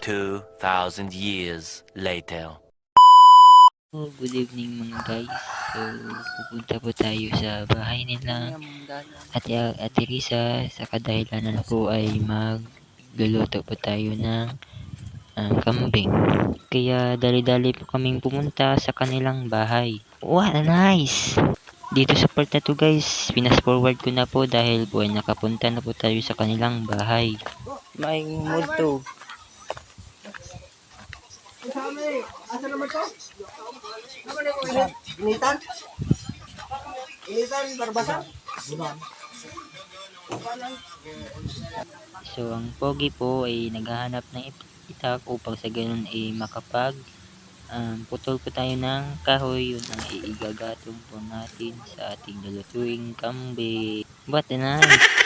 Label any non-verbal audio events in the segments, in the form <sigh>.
2,000 years later. Oh, good evening mga guys. So, pupunta po tayo sa bahay nila Ate, Ate Risa sa kadahilanan po ay magluluto po tayo ng ah, kambing. Kaya dali-dali po kaming pumunta sa kanilang bahay. Wow, nice! Dito sa part na to guys, pinas forward ko na po dahil po ay nakapunta na po tayo sa kanilang bahay. May multo. Initan? Initan, barbasan? So, ang pogi po ay naghahanap ng it- itak upang sa ganun ay makapag um, putol po tayo ng kahoy yun ang iigagatong po natin sa ating lulutuing kambe. What a nice!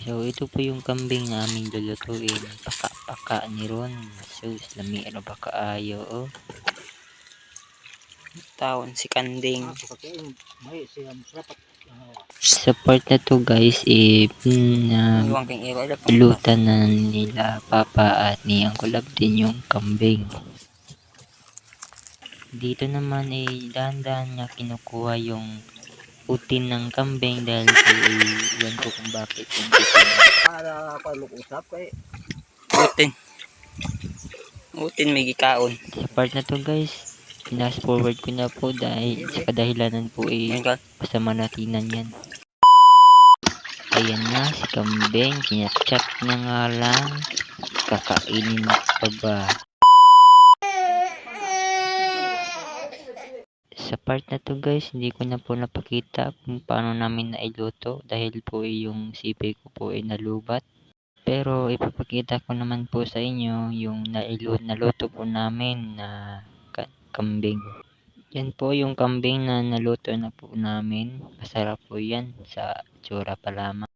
So, ito po yung kambing na aming lulutuin. Paka-paka ni Ron. So, lami ano ba kaayo, oh. Taon si Kanding. Sa part na to guys, eh, mm, king iro. Pulutan na nila Papa at ni Uncle Abdin yung kambing. Dito naman ay dahan-dahan niya kinukuha yung utin ng kambing dahil <laughs> iwan ko kung bakit yung utin. <laughs> Para paluk-usap kay Utin. Utin may gikaon. Sa part na to guys, fast forward ko na po dahil sa kadahilanan po ay Ayun ka. pasama natinan yan. Ayan na si kambing, kinatsak niya nga lang, kakainin pa ba? Sa part na to guys, hindi ko na po napakita kung paano namin nailuto dahil po yung sipay ko po ay nalubat. Pero ipapakita ko naman po sa inyo yung nailuto, naluto po namin na ka- kambing. Yan po yung kambing na naluto na po namin. Masarap po yan sa tsura pa lamang.